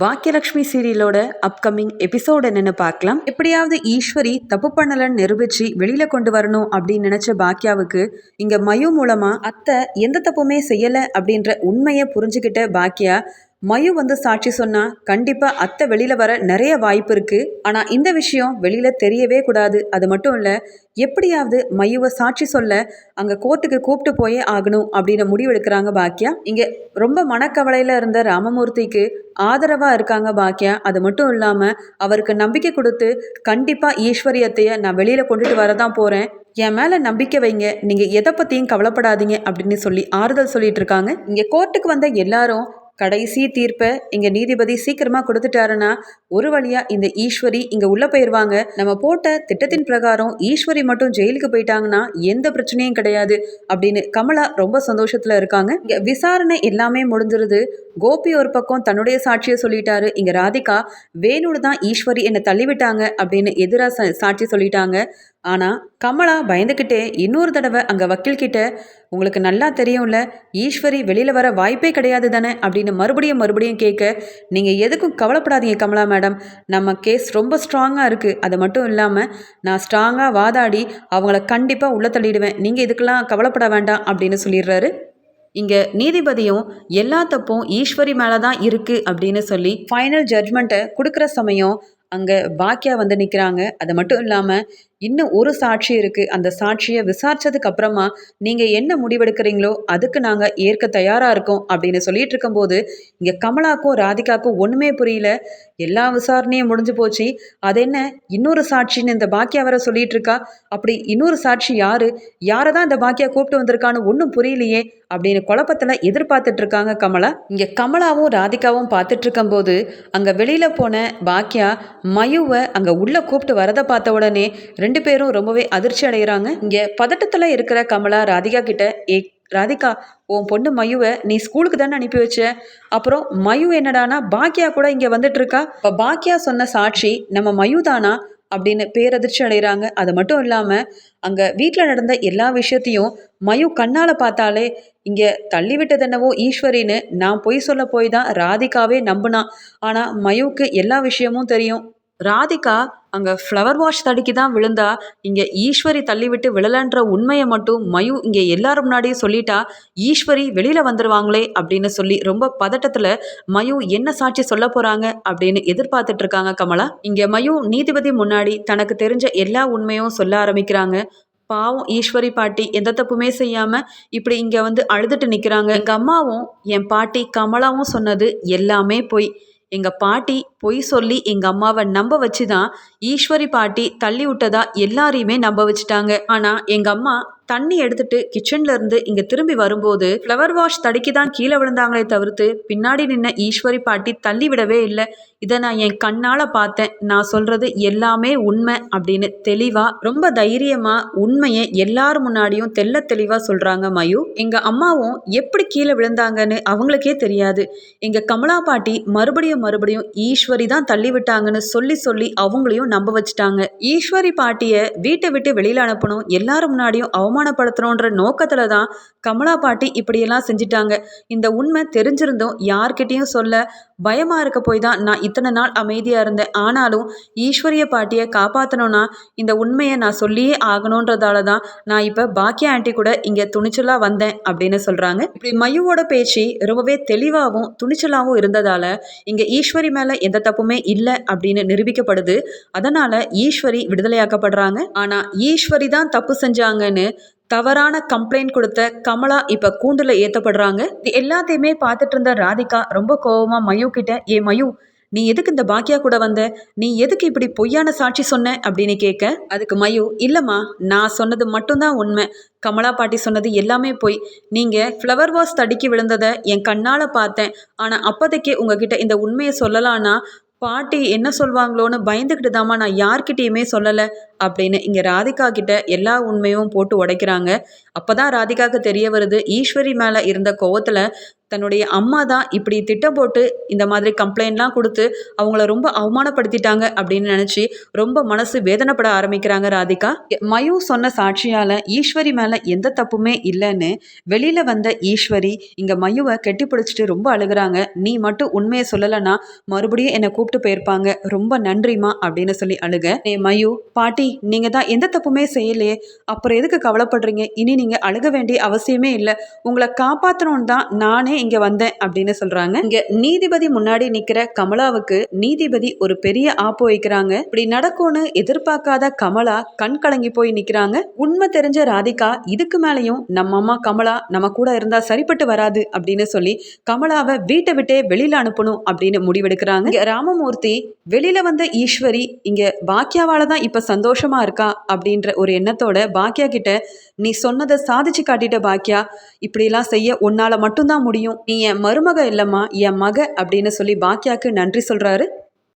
Baakiyalakshmi சீரியலோட upcoming episode என்னன்னு பார்க்கலாம். எப்படியாவது ஈஸ்வரி தப்பு பண்ணலன்னு நிரூபிச்சு வெளியில கொண்டு வரணும் அப்படின்னு நினைச்ச பாக்கியாவுக்கு இங்க மயு மூலமா அத்தை எந்த தப்புமே செய்யல அப்படின்ற உண்மையை புரிஞ்சுக்கிட்ட பாக்கியா மயு வந்து சாட்சி சொன்னா கண்டிப்பா அத்தை வெளியில வர நிறைய வாய்ப்பு இருக்கு. ஆனா இந்த விஷயம் வெளியில தெரியவே கூடாது. அது மட்டும் இல்ல எப்படியாவது மயுவை சாட்சி சொல்ல அங்க கோர்ட்டுக்கு கூப்பிட்டு போயே ஆகணும் அப்படின்னு முடிவெடுக்கிறாங்க பாக்கியா இங்க ரொம்ப மனக்கவலையில இருந்த ராமமூர்த்திக்கு ஆதரவா இருக்காங்க பாக்கியா அது மட்டும் இல்லாம அவருக்கு நம்பிக்கை கொடுத்து கண்டிப்பா ஈஸ்வரியத்தைய நான் வெளியில கொண்டுட்டு வரதான் போறேன். என் மேல நம்பிக்கை வைங்க. நீங்க எதை பத்தியும் கவலைப்படாதீங்க அப்படின்னு சொல்லி ஆறுதல் சொல்லிட்டு இருக்காங்க. இங்க கோர்ட்டுக்கு வந்த எல்லாரும் கடைசி தீர்ப்பை இங்க நீதிபதி சீக்கிரமா கொடுத்துட்டாருன்னா ஒரு வழியா இந்த ஈஸ்வரி இங்க உள்ள போயிருவாங்க. நம்ம போட்ட திட்டத்தின் பிரகாரம் ஈஸ்வரி மட்டும் ஜெயிலுக்கு போயிட்டாங்கன்னா எந்த பிரச்சனையும் கிடையாது அப்படின்னு கமலா ரொம்ப சந்தோஷத்துல இருக்காங்க. இங்க விசாரணை எல்லாமே முடிஞ்சிருது. கோபி ஒரு பக்கம் தன்னுடைய சாட்சியை சொல்லிட்டாரு. இங்க ராதிகா வேணுன்னு தான் ஈஸ்வரி என்னை தள்ளிவிட்டாங்க அப்படின்னு எதிராக சாட்சி சொல்லிட்டாங்க. ஆனால் கமலா பயந்துக்கிட்டே இன்னொரு தடவை அங்கே வக்கீல் கிட்ட உங்களுக்கு நல்லா தெரியும்ல ஈஸ்வரி வெளியில் வர வாய்ப்பே கிடையாது தானே அப்படின்னு மறுபடியும் மறுபடியும் கேட்க நீங்கள் எதுக்கும் கவலைப்படாதீங்க கமலா மேடம். நம்ம கேஸ் ரொம்ப ஸ்ட்ராங்காக இருக்குது அது மட்டும் இல்லாமல் நான் ஸ்ட்ராங்காக வாதாடி அவங்கள கண்டிப்பாக உள்ள தள்ளிடுவேன். நீங்கள் இதுக்கெல்லாம் கவலைப்பட வேண்டாம் அப்படின்னு சொல்லிடுறாரு. இங்கே நீதிபதியும் எல்லா தப்பும் ஈஸ்வரி மேலே தான் இருக்குது அப்படின்னு சொல்லி ஃபைனல் ஜட்மெண்ட்டை கொடுக்குற சமயம் அங்கே பாக்கியா வந்து நிற்கிறாங்க அது மட்டும் இல்லாமல் இன்னும் ஒரு சாட்சி இருக்குது அந்த சாட்சியை விசாரிச்சதுக்கு அப்புறமா நீங்கள் என்ன முடிவெடுக்கிறீங்களோ அதுக்கு நாங்கள் ஏற்க தயாராக இருக்கோம் அப்படின்னு சொல்லிட்டு இருக்கும்போது இங்கே கமலாக்கும் ராதிகாக்கும் ஒன்றுமே புரியல. எல்லா விசாரணையும் முடிஞ்சு போச்சு. அது என்ன? இன்னொரு சாட்சின்னு இந்த பாக்கியா வர சொல்லிட்டு இருக்கா? அப்படி இன்னொரு சாட்சி யாரு? யாரை தான் இந்த பாக்கியா கூப்பிட்டு வந்திருக்கான்னு ஒன்றும் புரியலையே அப்படின்னு குழப்பத்தில் எதிர்பார்த்துட்டு இருக்காங்க கமலா. இங்கே கமலாவும் ராதிகாவும் பார்த்துட்டு இருக்கும்போது அங்கே வெளியில் போன பாக்கியா மயுவை அங்கே உள்ளே கூப்பிட்டு வரதை பார்த்த உடனே ரெண்டு பேரும் ரொம்பவே அதிர்ச்சி அடைகிறாங்க இங்கே பதட்டத்தில் இருக்கிற கமலா ராதிகா கிட்ட ஏ ராதிகா உன் பொண்ணு மயுவை நீ ஸ்கூலுக்கு தானே அனுப்பி வச்ச? அப்புறம் மயு என்னடானா பாக்கியா கூட இங்கே வந்துட்டு இருக்கா? இப்போ பாக்கியா சொன்ன சாட்சி நம்ம மயு தானா? அப்படின்னு பேரதிர்ச்சி அடைகிறாங்க அது மட்டும் இல்லாமல் அங்கே வீட்டில் நடந்த எல்லா விஷயத்தையும் மயு கண்ணால் பார்த்தாலே இங்கே தள்ளிவிட்டது என்னவோ ஈஸ்வரின்னு நான் பொய் சொல்ல போய் தான் ராதிகாவே நம்புனா. ஆனால் மயுவுக்கு எல்லா விஷயமும் தெரியும். ராதிகா அங்கே ஃப்ளவர் வாஷ் தடுக்கி தான் விழுந்தா இங்கே ஈஸ்வரி தள்ளிவிட்டு விழலன்ற உண்மையை மட்டும் மயு இங்கே எல்லாரும் முன்னாடியும் சொல்லிட்டா ஈஸ்வரி வெளியில் வந்துடுவாங்களே அப்படின்னு சொல்லி ரொம்ப பதட்டத்தில் மயு என்ன சாட்சி சொல்ல போகிறாங்க அப்படின்னு எதிர்பார்த்துட்டு இருக்காங்க கமலா. இங்கே மயு நீதிபதி முன்னாடி தனக்கு தெரிஞ்ச எல்லா உண்மையும் சொல்ல ஆரம்பிக்கிறாங்க. பாவம் ஈஸ்வரி பாட்டி எந்த தப்புமே செய்யாமல் இப்படி இங்கே வந்து அழுதுட்டு நிற்கிறாங்க எங்கள் அம்மாவும் என் பாட்டி கமலாவும் சொன்னது எல்லாமே போய். எங்கள் பாட்டி பொய் சொல்லி எங்கள் அம்மாவை நம்ப வச்சு தான் ஈஸ்வரி பாட்டி தள்ளி விட்டதா எல்லாரையுமே நம்ப வச்சுட்டாங்க. ஆனால் எங்கள் அம்மா தண்ணி எடுத்துட்டு கிச்சன்ல இருந்து இங்க திரும்பி வரும்போது ஃப்ளவர் வாஷ் தடுக்கி தான் கீழே விழுந்தாங்களே தவிர்த்து பின்னாடி நின்ன ஈஸ்வரி பாட்டி தள்ளி விடவே இல்லை. இதை நான் என் கண்ணால பார்த்தேன். நான் சொல்றது எல்லாமே உண்மை அப்படின்னு தெளிவா ரொம்ப தைரியமா உண்மையை எல்லார் முன்னாடியும் தெல்ல தெளிவா சொல்றாங்க மயு. எங்க அம்மாவும் எப்படி கீழே விழுந்தாங்கன்னு அவங்களுக்கே தெரியாது. எங்க கமலா பாட்டி மறுபடியும் மறுபடியும் ஈஸ்வரி தான் தள்ளி விட்டாங்கன்னு சொல்லி சொல்லி அவங்களையும் நம்ப வச்சுட்டாங்க. ஈஸ்வரி பாட்டியை வீட்டை விட்டு வெளியில அனுப்பணும் எல்லாரும் முன்னாடியும் அவமான அவமானப்படுத்தணுன்ற நோக்கத்தில் தான் கமலா பாட்டி இப்படியெல்லாம் செஞ்சிட்டாங்க. இந்த உண்மை தெரிஞ்சிருந்தும் யார்கிட்டேயும் சொல்ல பயமாக இருக்க போய் தான் நான் இத்தனை நாள் அமைதியாக இருந்தேன். ஆனாலும் ஈஸ்வரிய பாட்டியை காப்பாற்றணும்னா இந்த உண்மையை நான் சொல்லியே ஆகணுன்றதால தான் நான் இப்போ பாக்கியா ஆண்டி கூட இங்கே துணிச்சலாக வந்தேன் அப்படின்னு சொல்கிறாங்க இப்படி மயுவோட பேச்சு ரொம்பவே தெளிவாகவும் துணிச்சலாகவும் இருந்ததால் இங்கே ஈஸ்வரி மேலே எந்த தப்புமே இல்லை அப்படின்னு நிரூபிக்கப்படுது. அதனால் ஈஸ்வரி விடுதலையாக்கப்படுறாங்க. ஆனால் ஈஸ்வரி தான் தப்பு செஞ்சாங்கன்னு தவறான கம்ப்ளைண்ட் கொடுத்த கமலா இப்போ கூண்டில் ஏற்றப்படுறாங்க இது எல்லாத்தையுமே பார்த்துட்டு இருந்த ராதிகா ரொம்ப கோவமாக மயு கிட்ட ஏ மயு நீ எதுக்கு இந்த பாக்கியா கூட வந்த? நீ எதுக்கு இப்படி பொய்யான சாட்சி சொன்ன? அப்படின்னு கேட்க அதுக்கு மயு இல்லைம்மா நான் சொன்னது மட்டும்தான் உண்மை. கமலா பாட்டி சொன்னது எல்லாமே போய். நீங்கள் ஃப்ளவர் வாஸ் தடுக்கி விழுந்ததை என் கண்ணால் பார்த்தேன். ஆனால் அப்போதைக்கு உங்ககிட்ட இந்த உண்மையை சொல்லலான்னா பாட்டி என்ன சொல்வாங்களோன்னு பயந்துக்கிட்டு தாம்மா நான் யார்கிட்டேயுமே சொல்லலை அப்படின்னு இங்கே ராதிகா கிட்ட எல்லா உண்மையும் போட்டு உடைக்கிறாங்க. அப்பதான் ராதிகாவுக்கு தெரிய வருது ஈஸ்வரி மேலே இருந்த கோவத்தில் தன்னுடைய அம்மா தான் இப்படி திட்டம் போட்டு இந்த மாதிரி கம்ப்ளைண்ட்லாம் கொடுத்து அவங்கள ரொம்ப அவமானப்படுத்திட்டாங்க அப்படின்னு நினச்சி ரொம்ப மனசு வேதனைப்பட ஆரம்பிக்கிறாங்க ராதிகா. மயு சொன்ன சாட்சியால் ஈஸ்வரி மேலே எந்த தப்புமே இல்லைன்னு வெளியில் வந்த ஈஸ்வரி இங்கே மயுவை கெட்டி பிடிச்சிட்டு ரொம்ப அழுகுறாங்க. நீ மட்டும் உண்மையை சொல்லலைன்னா மறுபடியும் என்னை கூப்பிட்டு போயிருப்பாங்க. ரொம்ப நன்றிமா அப்படின்னு சொல்லி அழுக. ஏ மயு பாட்டி நீங்கள் தான் எந்த தப்புமே செய்யலையே. அப்புறம் எதுக்கு கவலைப்படுறீங்க? இனி நீங்கள் அழுக வேண்டிய அவசியமே இல்லை. உங்களை காப்பாற்றணும்னு தான் நானே இங்கே வந்தேன் அப்படின்னு சொல்கிறாங்க இங்கே நீதிபதி முன்னாடி நிற்கிற கமலாவுக்கு நீதிபதி ஒரு பெரிய ஆப்பு வைக்கிறாங்க. இப்படி நடக்கும்னு எதிர்பார்க்காத கமலா கண் கலங்கி போய் நிற்கிறாங்க உண்மை தெரிஞ்ச ராதிகா இதுக்கு மேலேயும் நம்ம அம்மா கமலா நம்ம கூட இருந்தால் சரிப்பட்டு வராது அப்படின்னு சொல்லி கமலாவை வீட்டை விட்டே வெளியில் அனுப்பணும் அப்படின்னு முடிவெடுக்கிறாங்க. இங்கே ராமமூர்த்தி வெளியில வந்த ஈஸ்வரி இங்க பாக்கியாவால தான் இப்ப சந்தோஷமா இருக்கா அப்படின்ற ஒரு எண்ணத்தோட பாக்கியா கிட்ட நீ சொன்னதை சாதிச்சு காட்டிட்ட பாக்கியா இப்படிலாம் செய்ய உன்னால மட்டும்தான் முடியும். நீ என் மருமக இல்லம்மா என் மக அப்படின்னு சொல்லி பாக்கியாக்கு நன்றி சொல்றாரு.